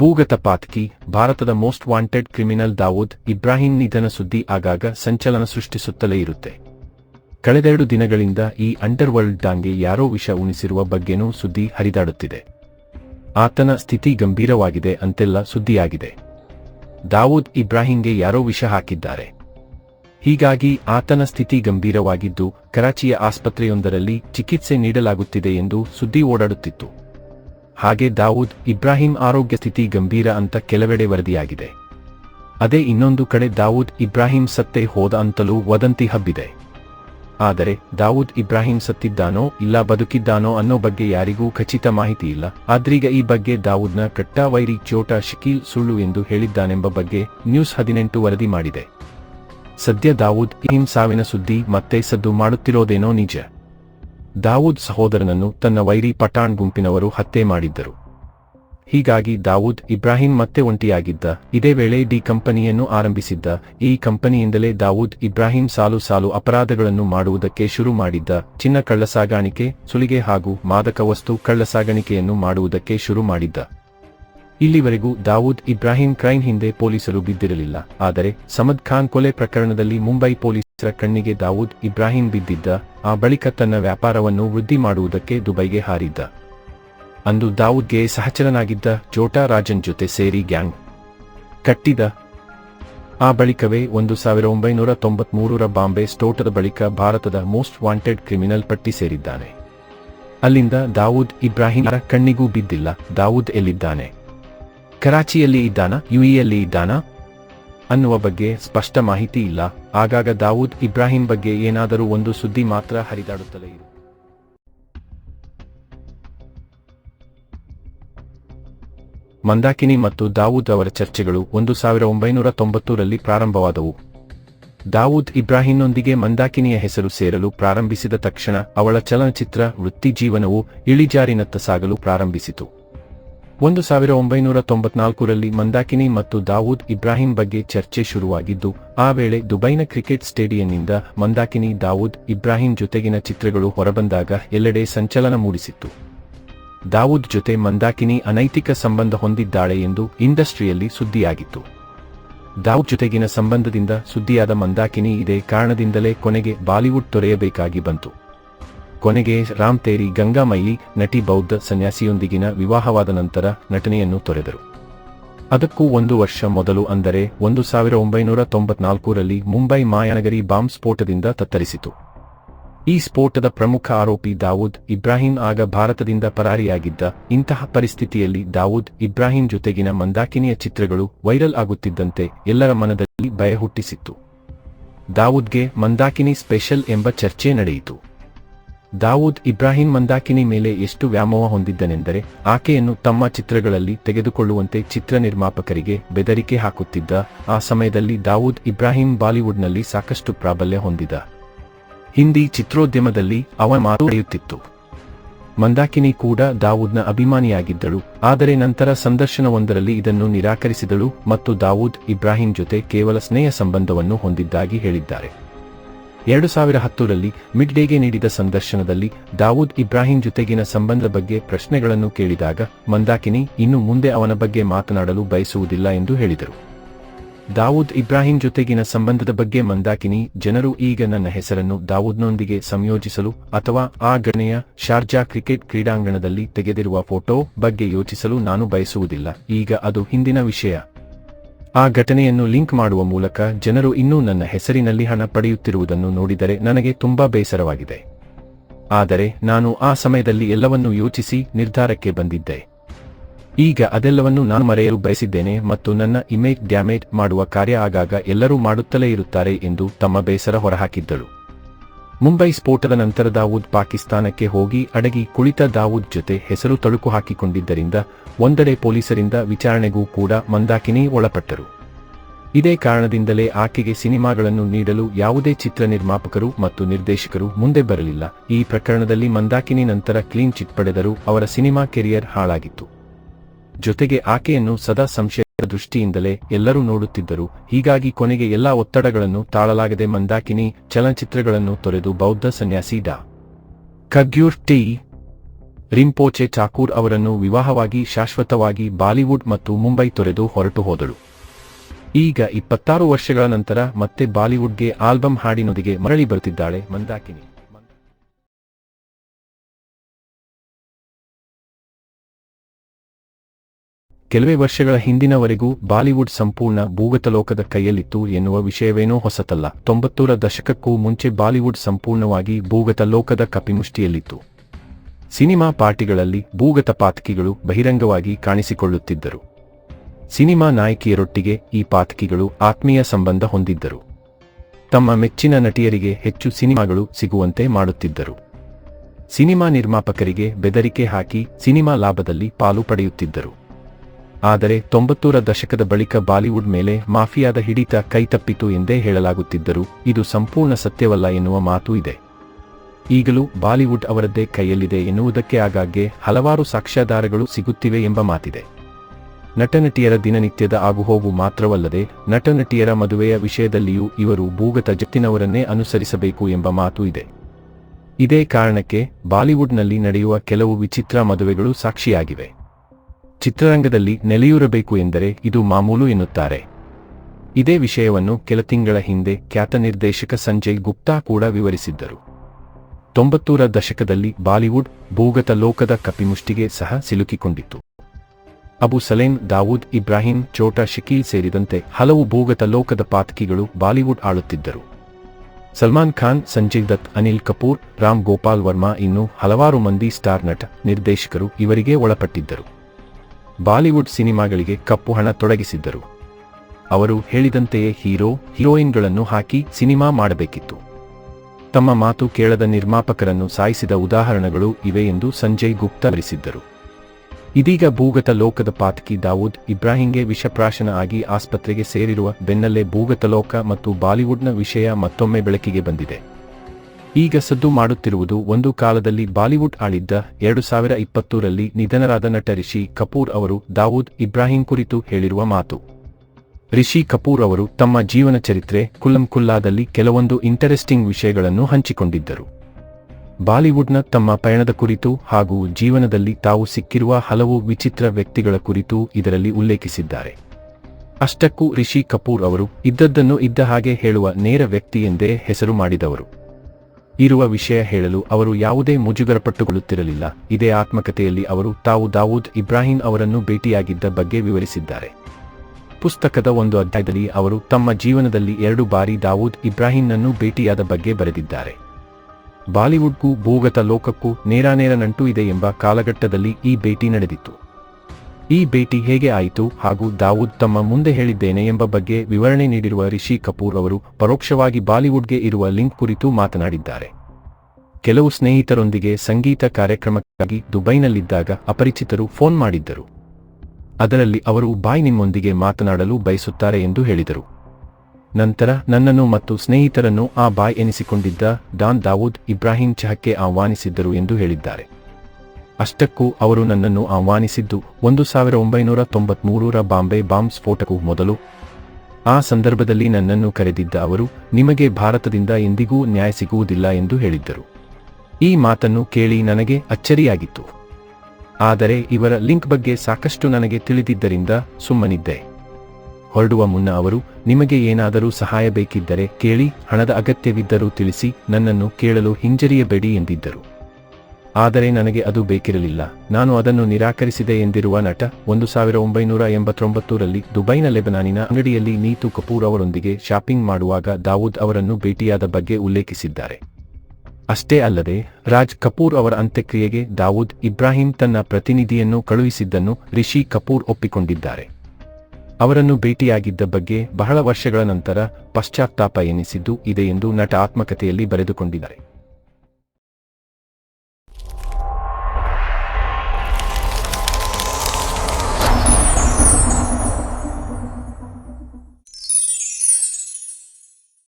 ಭೂಗತ ಪಾತಕಿ, ಭಾರತದ most wanted criminal Dawood Ibrahim ನಿಧನ ಸುದ್ದಿ ಆಗಾಗ ಸಂಚಲನ ಸೃಷ್ಟಿಸುತ್ತಲೇ ಇರುತ್ತೆ. ಕಳೆದೆರಡು ದಿನಗಳಿಂದ ಈ ಅಂಡರ್ ವರ್ಲ್ಡ್ ಡಾಂಗೆ ಯಾರೋ ವಿಷ ಉಣಿಸಿರುವ ಬಗ್ಗೆನೂ ಸುದ್ದಿ ಹರಿದಾಡುತ್ತಿದೆ. ಆತನ ಸ್ಥಿತಿ ಗಂಭೀರವಾಗಿದೆ ಅಂತೆಲ್ಲ ಸುದ್ದಿಯಾಗಿದೆ. ದಾವೂದ್ ಇಬ್ರಾಹಿಂಗೆ ಯಾರೋ ವಿಷ ಹಾಕಿದ್ದಾರೆ. ಹೀಗಾಗಿ ಆತನ ಸ್ಥಿತಿ ಗಂಭೀರವಾಗಿದ್ದು, ಕರಾಚಿಯ ಆಸ್ಪತ್ರೆಯೊಂದರಲ್ಲಿ ಚಿಕಿತ್ಸೆ ನೀಡಲಾಗುತ್ತಿದೆ ಎಂದು ಸುದ್ದಿ ಓಡಾಡುತ್ತಿತ್ತು. ಹಾಗೆ ದಾವೂದ್ ಇಬ್ರಾಹಿಂ ಆರೋಗ್ಯ ಸ್ಥಿತಿ ಗಂಭೀರ ಅಂತ ಕೆಲವೆಡೆ ವರದಿಯಾಗಿದೆ. ಅದೇ ಇನ್ನೊಂದು ಕಡೆ ದಾವೂದ್ ಇಬ್ರಾಹಿಂ ಸತ್ತೇ ಹೋದ ಅಂತಲೂ ವದಂತಿ ಹಬ್ಬಿದೆ. ಆದರೆ ದಾವೂದ್ ಇಬ್ರಾಹಿಂ ಸತ್ತಿದ್ದಾನೋ ಇಲ್ಲ ಬದುಕಿದ್ದಾನೋ ಅನ್ನೋ ಬಗ್ಗೆ ಯಾರಿಗೂ ಖಚಿತ ಮಾಹಿತಿ ಇಲ್ಲ. ಆದ್ರೀಗ ಈ ಬಗ್ಗೆ ದಾವೂದ್ನ ಕಟ್ಟಾ ವೈರಿ ಚೋಟಾ ಶಕೀಲ್ ಸುಳ್ಳು ಎಂದು ಹೇಳಿದ್ದಾನೆಂಬ ಬಗ್ಗೆ ನ್ಯೂಸ್ ಹದಿನೆಂಟು ವರದಿ ಮಾಡಿದೆ. ಸದ್ಯ ದಾವೂದ್ ಇಹಿಂ ಸಾವಿನ ಸುದ್ದಿ ಮತ್ತೆ ಸದ್ದು ಮಾಡುತ್ತಿರೋದೇನೋ ನಿಜ. ದಾವೂದ್ ಸಹೋದರನನ್ನು ತನ್ನ ವೈರಿ ಪಠಾಣ್ ಗುಂಪಿನವರು ಹತ್ಯೆ ಮಾಡಿದ್ದರು. ಹೀಗಾಗಿ ದಾವೂದ್ ಇಬ್ರಾಹಿಂ ಮತ್ತೆ ಒಂಟಿಯಾಗಿದ್ದ. ಇದೇ ವೇಳೆ ಡಿ ಕಂಪನಿಯನ್ನು ಆರಂಭಿಸಿದ್ದ. ಈ ಕಂಪನಿಯಿಂದಲೇ ದಾವೂದ್ ಇಬ್ರಾಹಿಂ ಸಾಲು ಸಾಲು ಅಪರಾಧಗಳನ್ನು ಮಾಡುವುದಕ್ಕೆ ಶುರು ಮಾಡಿದ್ದ. ಚಿನ್ನ ಕಳ್ಳಸಾಗಾಣಿಕೆ, ಸುಲಿಗೆ ಹಾಗೂ ಮಾದಕ ವಸ್ತು ಕಳ್ಳಸಾಗಾಣಿಕೆಯನ್ನು ಮಾಡುವುದಕ್ಕೆ ಶುರು ಮಾಡಿದ್ದ. ಇಲ್ಲಿವರೆಗೂ ದಾವೂದ್ ಇಬ್ರಾಹಿಂ ಕ್ರೈಮ್ ಹಿಂದೆ ಪೊಲೀಸರು ಬಿದ್ದಿರಲಿಲ್ಲ. ಆದರೆ ಸಮದ್ ಖಾನ್ ಕೊಲೆ ಪ್ರಕರಣದಲ್ಲಿ ಮುಂಬೈ ಪೊಲೀಸರ ಕಣ್ಣಿಗೆ ದಾವೂದ್ ಇಬ್ರಾಹಿಂ ಬಿದ್ದಿದ್ದ, ಆ ಬಳಿಕ ತನ್ನ ವ್ಯಾಪಾರವನ್ನು ವೃದ್ಧಿ ಮಾಡುವುದಕ್ಕೆ ದುಬೈಗೆ ಹಾರಿದ್ದ. ಅಂದು ದಾವೂದ್ಗೆ ಸಹಚರನಾಗಿದ್ದ ಜೋಟಾ ರಾಜನ್ ಜೊತೆ ಸೇರಿ ಗ್ಯಾಂಗ್ ಕಟ್ಟಿದ. ಆ ಬಳಿಕವೇ ಒಂದು ಸಾವಿರ ಒಂಬೈನೂರ ತೊಂಬತ್ಮೂರರ ಬಾಂಬೆ ಸ್ಫೋಟದ ಬಳಿಕ ಭಾರತದ ಮೋಸ್ಟ್ ವಾಂಟೆಡ್ ಕ್ರಿಮಿನಲ್ ಪಟ್ಟಿ ಸೇರಿದ್ದಾನೆ. ಅಲ್ಲಿಂದ ದಾವೂದ್ ಇಬ್ರಾಹಿಂ ಕಣ್ಣಿಗೂ ಬಿದ್ದಿಲ್ಲ, ದಾವೂದ್ ಎಲ್ಲಿದ್ದಾನೆ? ಕರಾಚಿಯಲ್ಲಿ ಇದ್ದಾನ? ಯುಇಯಲ್ಲಿ ಇದ್ದಾನಾ? ಅನ್ನುವ ಬಗ್ಗೆ ಸ್ಪಷ್ಟ ಮಾಹಿತಿ ಇಲ್ಲ. ಆಗಾಗ ದಾವೂದ್ ಇಬ್ರಾಹಿಂ ಬಗ್ಗೆ ಏನಾದರೂ ಒಂದು ಸುದ್ದಿ ಮಾತ್ರ ಹರಿದಾಡುತ್ತಲೇ ಇದೆ ಮಂದಾಕಿನಿ ಮತ್ತು ದಾವೂದ್ ಅವರ ಚರ್ಚೆಗಳು ಒಂದು ಸಾವಿರ ಒಂಬೈನೂರ ತೊಂಬತ್ತೂರಲ್ಲಿ ಪ್ರಾರಂಭವಾದವು. ದಾವೂದ್ ಇಬ್ರಾಹಿಂನೊಂದಿಗೆ ಮಂದಾಕಿನಿಯ ಹೆಸರು ಸೇರಲು ಪ್ರಾರಂಭಿಸಿದ ತಕ್ಷಣ ಅವಳ ಚಲನಚಿತ್ರ ವೃತ್ತಿಜೀವನವು ಇಳಿಜಾರಿನತ್ತ ಸಾಗಲು ಪ್ರಾರಂಭಿಸಿತು. ಒಂದು ಸಾವಿರ ಒಂಬೈನೂರ ತೊಂಬತ್ನಾಲ್ಕರಲ್ಲಿ ಮಂದಾಕಿನಿ ಮತ್ತು ದಾವೂದ್ ಇಬ್ರಾಹಿಂ ಬಗ್ಗೆ ಚರ್ಚೆ ಶುರುವಾಗಿದ್ದು, ಆ ವೇಳೆ ದುಬೈನ ಕ್ರಿಕೆಟ್ ಸ್ಟೇಡಿಯಂನಿಂದ ಮಂದಾಕಿನಿ ದಾವೂದ್ ಇಬ್ರಾಹಿಂ ಜೊತೆಗಿನ ಚಿತ್ರಗಳು ಹೊರಬಂದಾಗ ಎಲ್ಲೆಡೆ ಸಂಚಲನ ಮೂಡಿಸಿತ್ತು. ದಾವೂದ್ ಜೊತೆ ಮಂದಾಕಿನಿ ಅನೈತಿಕ ಸಂಬಂಧ ಹೊಂದಿದ್ದಾಳೆ ಎಂದು ಇಂಡಸ್ಟ್ರಿಯಲ್ಲಿ ಸುದ್ದಿಯಾಗಿತ್ತು. ದಾವೂದ್ ಜೊತೆಗಿನ ಸಂಬಂಧದಿಂದ ಸುದ್ದಿಯಾದ ಮಂದಾಕಿನಿ ಇದೇ ಕಾರಣದಿಂದಲೇ ಕೊನೆಗೆ ಬಾಲಿವುಡ್ ತೊರೆಯಬೇಕಾಗಿ ಬಂತು. ಕೊನೆಗೆ ರಾಮ್ ತೇರಿ ಗಂಗಾಮಯಿ ನಟಿ ಬೌದ್ಧ ಸನ್ಯಾಸಿಯೊಂದಿಗಿನ ವಿವಾಹವಾದ ನಂತರ ನಟನೆಯನ್ನು ತೊರೆದರು. ಅದಕ್ಕೂ ಒಂದು ವರ್ಷ ಮೊದಲು ಅಂದರೆ ಒಂದು ಸಾವಿರ ಒಂಬೈನೂರ ತೊಂಬತ್ನಾಲ್ಕರಲ್ಲಿ ಮುಂಬೈ ಮಾಯಾನಗರಿ ಬಾಂಬ್ ಸ್ಫೋಟದಿಂದ ತತ್ತರಿಸಿತು. ಈ ಸ್ಫೋಟದ ಪ್ರಮುಖ ಆರೋಪಿ ದಾವೂದ್ ಇಬ್ರಾಹಿಂ ಆಗ ಭಾರತದಿಂದ ಪರಾರಿಯಾಗಿದ್ದ ಇಂತಹ ಪರಿಸ್ಥಿತಿಯಲ್ಲಿ ದಾವೂದ್ ಇಬ್ರಾಹಿಂ ಜೊತೆಗಿನ ಮಂದಾಕಿನಿಯ ಚಿತ್ರಗಳು ವೈರಲ್ ಆಗುತ್ತಿದ್ದಂತೆ ಎಲ್ಲರ ಮನದಲ್ಲಿ ಭಯ ಹುಟ್ಟಿಸಿತ್ತು. ದಾವೂದ್ಗೆ ಮಂದಾಕಿನಿ ಸ್ಪೆಷಲ್ ಎಂಬ ಚರ್ಚೆ ನಡೆಯಿತು. ದಾವೂದ್ ಇಬ್ರಾಹಿಂ ಮಂದಾಕಿನಿ ಮೇಲೆ ಎಷ್ಟು ವ್ಯಾಮೋಹ ಹೊಂದಿದ್ದನೆಂದರೆ ಆಕೆಯನ್ನು ತಮ್ಮ ಚಿತ್ರಗಳಲ್ಲಿ ತೆಗೆದುಕೊಳ್ಳುವಂತೆ ಚಿತ್ರ ನಿರ್ಮಾಪಕರಿಗೆ ಬೆದರಿಕೆ ಹಾಕುತ್ತಿದ್ದ ಆ ಸಮಯದಲ್ಲಿ ದಾವೂದ್ ಇಬ್ರಾಹಿಂ ಬಾಲಿವುಡ್ನಲ್ಲಿ ಸಾಕಷ್ಟು ಪ್ರಾಬಲ್ಯ ಹೊಂದಿದ. ಹಿಂದಿ ಚಿತ್ರೋದ್ಯಮದಲ್ಲಿ ಅವ ಮಾತು ನಡೆಯುತ್ತಿತ್ತು. ಮಂದಾಕಿನಿ ಕೂಡ ದಾವೂದ್ನ ಅಭಿಮಾನಿಯಾಗಿದ್ದಳು, ಆದರೆ ನಂತರ ಸಂದರ್ಶನವೊಂದರಲ್ಲಿ ಇದನ್ನು ನಿರಾಕರಿಸಿದಳು ಮತ್ತು ದಾವೂದ್ ಇಬ್ರಾಹಿಂ ಜೊತೆ ಕೇವಲ ಸ್ನೇಹ ಸಂಬಂಧವನ್ನು ಹೊಂದಿದ್ದಾಗಿ ಹೇಳಿದ್ದಾರೆ. ಎರಡು ಸಾವಿರ ಹತ್ತರಲ್ಲಿ ಮಿಡ್ ಡೇಗೆ ನೀಡಿದ ಸಂದರ್ಶನದಲ್ಲಿ ದಾವೂದ್ ಇಬ್ರಾಹಿಂ ಜೊತೆಗಿನ ಸಂಬಂಧ ಬಗ್ಗೆ ಪ್ರಶ್ನೆಗಳನ್ನು ಕೇಳಿದಾಗ ಮಂದಾಕಿನಿ ಇನ್ನು ಮುಂದೆ ಅವನ ಬಗ್ಗೆ ಮಾತನಾಡಲು ಬಯಸುವುದಿಲ್ಲ ಎಂದು ಹೇಳಿದರು. ದಾವೂದ್ ಇಬ್ರಾಹಿಂ ಜೊತೆಗಿನ ಸಂಬಂಧದ ಬಗ್ಗೆ ಮಂದಾಕಿನಿ, ಜನರು ಈಗ ನನ್ನ ಹೆಸರನ್ನು ದಾವೂದ್ನೊಂದಿಗೆ ಸಂಯೋಜಿಸಲು ಅಥವಾ ಆ ಗಣೆಯ ಶಾರ್ಜಾ ಕ್ರಿಕೆಟ್ ಕ್ರೀಡಾಂಗಣದಲ್ಲಿ ತೆಗೆದಿರುವ ಫೋಟೋ ಬಗ್ಗೆ ಯೋಚಿಸಲು ನಾನು ಬಯಸುವುದಿಲ್ಲ. ಈಗ ಅದು ಹಿಂದಿನ ವಿಷಯ. ಆ ಘಟನೆಯನ್ನು ಲಿಂಕ್ ಮಾಡುವ ಮೂಲಕ ಜನರು ಇನ್ನೂ ನನ್ನ ಹೆಸರಿನಲ್ಲಿ ಹಣ ಪಡೆಯುತ್ತಿರುವುದನ್ನು ನೋಡಿದರೆ ನನಗೆ ತುಂಬಾ ಬೇಸರವಾಗಿದೆ. ಆದರೆ ನಾನು ಆ ಸಮಯದಲ್ಲಿ ಎಲ್ಲವನ್ನೂ ಯೋಚಿಸಿ ನಿರ್ಧಾರಕ್ಕೆ ಬಂದಿದ್ದೆ. ಈಗ ಅದೆಲ್ಲವನ್ನೂ ನಾನು ಮರೆಯಲು ಬಯಸಿದ್ದೇನೆ ಮತ್ತು ನನ್ನ ಇಮೇಜ್ ಡ್ಯಾಮೇಜ್ ಮಾಡುವ ಕಾರ್ಯ ಆಗಾಗ ಎಲ್ಲರೂ ಮಾಡುತ್ತಲೇ ಇರುತ್ತಾರೆ ಎಂದು ತಮ್ಮ ಬೇಸರ ಹೊರಹಾಕಿದ್ದಳು. ಮುಂಬೈ ಸ್ಫೋಟದ ನಂತರ ದಾವೂದ್ ಪಾಕಿಸ್ತಾನಕ್ಕೆ ಹೋಗಿ ಅಡಗಿ ಕುಳಿತ ದಾವೂದ್ ಜೊತೆ ಹೆಸರು ತಳುಕು ಹಾಕಿಕೊಂಡಿದ್ದರಿಂದ ಒಂದೆಡೆ ಪೊಲೀಸರಿಂದ ವಿಚಾರಣೆಗೂ ಕೂಡ ಮಂದಾಕಿನಿ ಒಳಪಟ್ಟರು. ಇದೇ ಕಾರಣದಿಂದಲೇ ಆಕೆಗೆ ಸಿನಿಮಾಗಳನ್ನು ನೀಡಲು ಯಾವುದೇ ಚಿತ್ರ ನಿರ್ಮಾಪಕರು ಮತ್ತು ನಿರ್ದೇಶಕರು ಮುಂದೆ ಬರಲಿಲ್ಲ. ಈ ಪ್ರಕರಣದಲ್ಲಿ ಮಂದಾಕಿನಿ ನಂತರ ಕ್ಲೀನ್ ಚಿಟ್ ಪಡೆದರೂ ಅವರ ಸಿನಿಮಾ ಕೆರಿಯರ್ ಹಾಳಾಗಿತ್ತು. ಜೊತೆಗೆ ಆಕೆಯನ್ನು ಸದಾ ಸಂಶಯದ ದೃಷ್ಟಿಯಿಂದಲೇ ಎಲ್ಲರೂ ನೋಡುತ್ತಿದ್ದರು. ಹೀಗಾಗಿ ಕೊನೆಗೆ ಎಲ್ಲಾ ಒತ್ತಡಗಳನ್ನು ತಾಳಲಾಗದೆ ಮಂದಾಕಿನಿ ಚಲನಚಿತ್ರಗಳನ್ನು ತೊರೆದು ಬೌದ್ಧ ಸನ್ಯಾಸಿ ಡಾ. ಖಗ್ಯೂರ್ ಟಿ. ರಿಂಪೋಚೆ ಚಾಕೂರ್ ಅವರನ್ನು ವಿವಾಹವಾಗಿ ಶಾಶ್ವತವಾಗಿ ಬಾಲಿವುಡ್ ಮತ್ತು ಮುಂಬೈ ತೊರೆದು ಹೊರಟು ಹೋದಳು. ಈಗ ಇಪ್ಪತ್ತಾರು ವರ್ಷಗಳ ನಂತರ ಮತ್ತೆ ಬಾಲಿವುಡ್ಗೆ ಆಲ್ಬಂ ಹಾಡಿನೊಂದಿಗೆ ಮರಳಿ ಬರುತ್ತಿದ್ದಾಳೆ ಮಂದಾಕಿನಿ. ಕೆಲವೇ ವರ್ಷಗಳ ಹಿಂದಿನವರೆಗೂ ಬಾಲಿವುಡ್ ಸಂಪೂರ್ಣ ಭೂಗತಲೋಕದ ಕೈಯಲ್ಲಿತ್ತು ಎನ್ನುವ ವಿಷಯವೇನೋ ಹೊಸತಲ್ಲ. ತೊಂಬತ್ತೂರ ದಶಕಕ್ಕೂ ಮುಂಚೆ ಬಾಲಿವುಡ್ ಸಂಪೂರ್ಣವಾಗಿ ಭೂಗತ ಲೋಕದ ಕಪಿಮುಷ್ಟಿಯಲ್ಲಿತ್ತು. ಸಿನಿಮಾ ಪಾರ್ಟಿಗಳಲ್ಲಿ ಭೂಗತ ಪಾತಕಿಗಳು ಬಹಿರಂಗವಾಗಿ ಕಾಣಿಸಿಕೊಳ್ಳುತ್ತಿದ್ದರು. ಸಿನಿಮಾ ನಾಯಕಿಯರೊಟ್ಟಿಗೆ ಈ ಪಾತಕಿಗಳು ಆತ್ಮೀಯ ಸಂಬಂಧ ಹೊಂದಿದ್ದರು. ತಮ್ಮ ಮೆಚ್ಚಿನ ನಟಿಯರಿಗೆ ಹೆಚ್ಚು ಸಿನಿಮಾಗಳು ಸಿಗುವಂತೆ ಮಾಡುತ್ತಿದ್ದರು. ಸಿನಿಮಾ ನಿರ್ಮಾಪಕರಿಗೆ ಬೆದರಿಕೆ ಹಾಕಿ ಸಿನಿಮಾ ಲಾಭದಲ್ಲಿ ಪಾಲು ಪಡೆಯುತ್ತಿದ್ದರು. ಆದರೆ ತೊಂಬತ್ತೂರ ದಶಕದ ಬಳಿಕ ಬಾಲಿವುಡ್ ಮೇಲೆ ಮಾಫಿಯಾದ ಹಿಡಿತ ಕೈತಪ್ಪಿತು ಎಂದೇ ಹೇಳಲಾಗುತ್ತಿದ್ದರು ಇದು ಸಂಪೂರ್ಣ ಸತ್ಯವಲ್ಲ ಎನ್ನುವ ಮಾತು ಇದೆ. ಈಗಲೂ ಬಾಲಿವುಡ್ ಅವರದ್ದೇ ಕೈಯಲ್ಲಿದೆ ಎನ್ನುವುದಕ್ಕೆ ಆಗಾಗ್ಗೆ ಹಲವಾರು ಸಾಕ್ಷ್ಯಾಧಾರಗಳು ಸಿಗುತ್ತಿವೆ ಎಂಬ ಮಾತಿದೆ. ನಟನಟಿಯರ ದಿನನಿತ್ಯದ ಆಗುಹೋಗು ಮಾತ್ರವಲ್ಲದೆ ನಟನಟಿಯರ ಮದುವೆಯ ವಿಷಯದಲ್ಲಿಯೂ ಇವರು ಭೂಗತ ಜತ್ತಿನವರನ್ನೇ ಅನುಸರಿಸಬೇಕು ಎಂಬ ಮಾತು ಇದೆ. ಇದೇ ಕಾರಣಕ್ಕೆ ಬಾಲಿವುಡ್ನಲ್ಲಿ ನಡೆಯುವ ಕೆಲವು ವಿಚಿತ್ರ ಮದುವೆಗಳು ಸಾಕ್ಷಿಯಾಗಿವೆ. ಚಿತ್ರರಂಗದಲ್ಲಿ ನೆಲೆಯೂರಬೇಕು ಎಂದರೆ ಇದು ಮಾಮೂಲು ಎನ್ನುತ್ತಾರೆ. ಇದೇ ವಿಷಯವನ್ನು ಕೆಲ ತಿಂಗಳ ಹಿಂದೆ ಖ್ಯಾತ ನಿರ್ದೇಶಕ ಸಂಜಯ್ ಗುಪ್ತಾ ಕೂಡ ವಿವರಿಸಿದ್ದರು. ತೊಂಬತ್ತೂರ ದಶಕದಲ್ಲಿ ಬಾಲಿವುಡ್, ಭೂಗತ ಲೋಕದ ಕಪಿಮುಷ್ಟಿಗೆ ಸಹ ಸಿಲುಕಿಕೊಂಡಿತ್ತು. ಅಬು ಸಲೇಂ, ದಾವೂದ್ ಇಬ್ರಾಹಿಂ ಚೋಟಾ ಶಕೀಲ್ ಸೇರಿದಂತೆ ಹಲವು ಭೂಗತ ಲೋಕದ ಪಾತಕಿಗಳು ಬಾಲಿವುಡ್ ಆಳುತ್ತಿದ್ದರು. ಸಲ್ಮಾನ್ ಖಾನ್, ಸಂಜಯ್ ದತ್, ಅನಿಲ್ ಕಪೂರ್, ರಾಮ್ ಗೋಪಾಲ್ ವರ್ಮಾ ಇನ್ನೂ ಹಲವಾರು ಮಂದಿ ಸ್ಟಾರ್ ನಟ ನಿರ್ದೇಶಕರು ಇವರಿಗೆ ಒಳಪಟ್ಟಿದ್ದರು. ಬಾಲಿವುಡ್ ಸಿನಿಮಾಗಳಿಗೆ ಕಪ್ಪು ಹಣ ತೊಡಗಿಸಿದ್ದರು. ಅವರು ಹೇಳಿದಂತೆಯೇ ಹೀರೋ, ಹೀರೋಯಿನ್ಗಳನ್ನು ಹಾಕಿ ಸಿನಿಮಾ ಮಾಡಬೇಕಿತ್ತು. ತಮ್ಮ ಮಾತು ಕೇಳದ ನಿರ್ಮಾಪಕರನ್ನು ಸಾಯಿಸಿದ ಉದಾಹರಣೆಗಳು ಇವೆ ಎಂದು ಸಂಜಯ್ ಗುಪ್ತಾ ವಿವರಿಸಿದ್ದರು. ಇದೀಗ ಭೂಗತ ಲೋಕದ ಪಾತಕಿ ದಾವೂದ್ ಇಬ್ರಾಹಿಂಗೆ ವಿಷಪ್ರಾಶನ ಆಗಿ ಆಸ್ಪತ್ರೆಗೆ ಸೇರಿರುವ ಬೆನ್ನಲ್ಲೇ ಭೂಗತ ಲೋಕ ಮತ್ತು ಬಾಲಿವುಡ್ನ ವಿಷಯ ಮತ್ತೊಮ್ಮೆ ಬೆಳಕಿಗೆ ಬಂದಿದೆ. ಈಗ ಸದ್ದು ಮಾಡುತ್ತಿರುವುದು ಒಂದು ಕಾಲದಲ್ಲಿ ಬಾಲಿವುಡ್ ಆಳಿದ್ದ ಎರಡು ಸಾವಿರ ಇಪ್ಪತ್ತೂರಲ್ಲಿ ನಿಧನರಾದ ನಟ ರಿಷಿ ಕಪೂರ್ ಅವರು. ದಾವೂದ್ ಇಬ್ರಾಹಿಂ ಕುರಿತು ಹೇಳಿರುವ ಮಾತು. ರಿಷಿ ಕಪೂರ್ ಅವರು ತಮ್ಮ ಜೀವನ ಚರಿತ್ರೆ ಕುಲ್ಲಂ ಕುಲ್ಲಾದಲ್ಲಿ ಕೆಲವೊಂದು ಇಂಟರೆಸ್ಟಿಂಗ್ ವಿಷಯಗಳನ್ನು ಹಂಚಿಕೊಂಡಿದ್ದರು. ಬಾಲಿವುಡ್ನ ತಮ್ಮ ಪಯಣದ ಕುರಿತು ಹಾಗೂ ಜೀವನದಲ್ಲಿ ತಾವು ಸಿಕ್ಕಿರುವ ಹಲವು ವಿಚಿತ್ರ ವ್ಯಕ್ತಿಗಳ ಕುರಿತು ಇದರಲ್ಲಿ ಉಲ್ಲೇಖಿಸಿದ್ದಾರೆ. ಅಷ್ಟಕ್ಕೂ ರಿಷಿ ಕಪೂರ್ ಅವರು ಇದ್ದದ್ದನ್ನು ಇದ್ದ ಹಾಗೆ ಹೇಳುವ ನೇರ ವ್ಯಕ್ತಿ ಎಂದೇ ಹೆಸರು ಮಾಡಿದವರು. ಇರುವ ವಿಷಯ ಹೇಳಲು ಅವರು ಯಾವುದೇ ಮುಜುಗರಪಟ್ಟುಕೊಳ್ಳುತ್ತಿರಲಿಲ್ಲ ಇದೇ ಆತ್ಮಕಥೆಯಲ್ಲಿ ಅವರು ತಾವು ದಾವೂದ್ ಇಬ್ರಾಹಿಂ ಅವರನ್ನು ಭೇಟಿಯಾಗಿದ್ದ ಬಗ್ಗೆ ವಿವರಿಸಿದ್ದಾರೆ. ಪುಸ್ತಕದ ಒಂದು ಅಧ್ಯಾಯದಲ್ಲಿ ಅವರು ತಮ್ಮ ಜೀವನದಲ್ಲಿ ಎರಡು ಬಾರಿ ದಾವೂದ್ ಇಬ್ರಾಹಿಂನನ್ನು ಭೇಟಿಯಾದ ಬಗ್ಗೆ ಬರೆದಿದ್ದಾರೆ. ಬಾಲಿವುಡ್ಗೂ ಭೂಗತ ಲೋಕಕ್ಕೂ ನೇರಾನೇರ ನಂಟು ಇದೆ ಎಂಬ ಕಾಲಘಟ್ಟದಲ್ಲಿ ಈ ಭೇಟಿ ನಡೆದಿತ್ತು. ಈ ಭೇಟಿ ಹೇಗೆ ಆಯಿತು ಹಾಗೂ ದಾವೂದ್ ತಮ್ಮ ಮುಂದೆ ಹೇಳಿದ್ದೇನೆ ಎಂಬ ಬಗ್ಗೆ ವಿವರಣೆ ನೀಡಿರುವ ರಿಷಿ ಕಪೂರ್ ಅವರು ಪರೋಕ್ಷವಾಗಿ ಬಾಲಿವುಡ್ಗೆ ಇರುವ ಲಿಂಕ್ ಕುರಿತು ಮಾತನಾಡಿದ್ದಾರೆ. ಕೆಲವು ಸ್ನೇಹಿತರೊಂದಿಗೆ ಸಂಗೀತ ಕಾರ್ಯಕ್ರಮಕ್ಕಾಗಿ ದುಬೈನಲ್ಲಿದ್ದಾಗ ಅಪರಿಚಿತರು ಫೋನ್ ಮಾಡಿದ್ದರು. ಅದರಲ್ಲಿ ಅವರು ಬಾಯ್ ನಿಮ್ಮೊಂದಿಗೆ ಮಾತನಾಡಲು ಬಯಸುತ್ತಾರೆ ಎಂದು ಹೇಳಿದರು. ನಂತರ ನನ್ನನ್ನು ಮತ್ತು ಸ್ನೇಹಿತರನ್ನು ಆ ಬಾಯ್ ಎನಿಸಿಕೊಂಡಿದ್ದ ಡಾನ್ ದಾವೂದ್ ಇಬ್ರಾಹಿಂ ಚಹಕ್ಕೆ ಆಹ್ವಾನಿಸಿದ್ದರು ಎಂದು ಹೇಳಿದ್ದಾರೆ. ಅಷ್ಟಕ್ಕೂ ಅವರು ನನ್ನನ್ನು ಆಹ್ವಾನಿಸಿದ್ದು ಒಂದು ಸಾವಿರ ಒಂಬೈನೂರ ತೊಂಬತ್ಮೂರರ ಬಾಂಬೆ ಬಾಂಬ್ ಸ್ಫೋಟಕ್ಕೂ ಮೊದಲು. ಆ ಸಂದರ್ಭದಲ್ಲಿ ನನ್ನನ್ನು ಕರೆದಿದ್ದ ಅವರು, ನಿಮಗೆ ಭಾರತದಿಂದ ಎಂದಿಗೂ ನ್ಯಾಯ ಸಿಗುವುದಿಲ್ಲ ಎಂದು ಹೇಳಿದ್ದರು. ಈ ಮಾತನ್ನು ಕೇಳಿ ನನಗೆ ಅಚ್ಚರಿಯಾಗಿತ್ತು. ಆದರೆ ಇವರ ಲಿಂಕ್ ಬಗ್ಗೆ ಸಾಕಷ್ಟು ನನಗೆ ತಿಳಿದಿದ್ದರಿಂದ ಸುಮ್ಮನಿದ್ದೆ. ಹೊರಡುವ ಮುನ್ನ ಅವರು, ನಿಮಗೆ ಏನಾದರೂ ಸಹಾಯ ಬೇಕಿದ್ದರೆ ಕೇಳಿ, ಹಣದ ಅಗತ್ಯವಿದ್ದರೂ ತಿಳಿಸಿ, ನನ್ನನ್ನು ಕೇಳಲು ಹಿಂಜರಿಯಬೇಡಿ ಎಂದಿದ್ದರು. ಆದರೆ ನನಗೆ ಅದು ಬೇಕಿರಲಿಲ್ಲ. ನಾನು ಅದನ್ನು ನಿರಾಕರಿಸಿದೆ ಎಂದಿರುವ ನಟ, ಒಂದು ಸಾವಿರ ಒಂಬೈನೂರ ಎಂಬತ್ತೊಂಬತ್ತರಲ್ಲಿ ದುಬೈನ ಲೆಬನಾನಿನ ಅಂಗಡಿಯಲ್ಲಿ ನೀತು ಕಪೂರ್ ಅವರೊಂದಿಗೆ ಶಾಪಿಂಗ್ ಮಾಡುವಾಗ ದಾವೂದ್ ಅವರನ್ನು ಭೇಟಿಯಾದ ಬಗ್ಗೆ ಉಲ್ಲೇಖಿಸಿದ್ದಾರೆ. ಅಷ್ಟೇ ಅಲ್ಲದೆ, ರಾಜ್ ಕಪೂರ್ ಅವರ ಅಂತ್ಯಕ್ರಿಯೆಗೆ ದಾವೂದ್ ಇಬ್ರಾಹಿಂ ತನ್ನ ಪ್ರತಿನಿಧಿಯನ್ನು ಕಳುಹಿಸಿದ್ದನ್ನು ರಿಷಿ ಕಪೂರ್ ಒಪ್ಪಿಕೊಂಡಿದ್ದಾರೆ. ಅವರನ್ನು ಭೇಟಿಯಾಗಿದ್ದ ಬಗ್ಗೆ ಬಹಳ ವರ್ಷಗಳ ನಂತರ ಪಶ್ಚಾತ್ತಾಪ ಎನಿಸಿದ್ದು ಇದೆ ಎಂದು ನಟ ಆತ್ಮಕಥೆಯಲ್ಲಿ ಬರೆದುಕೊಂಡಿದ್ದಾರೆ.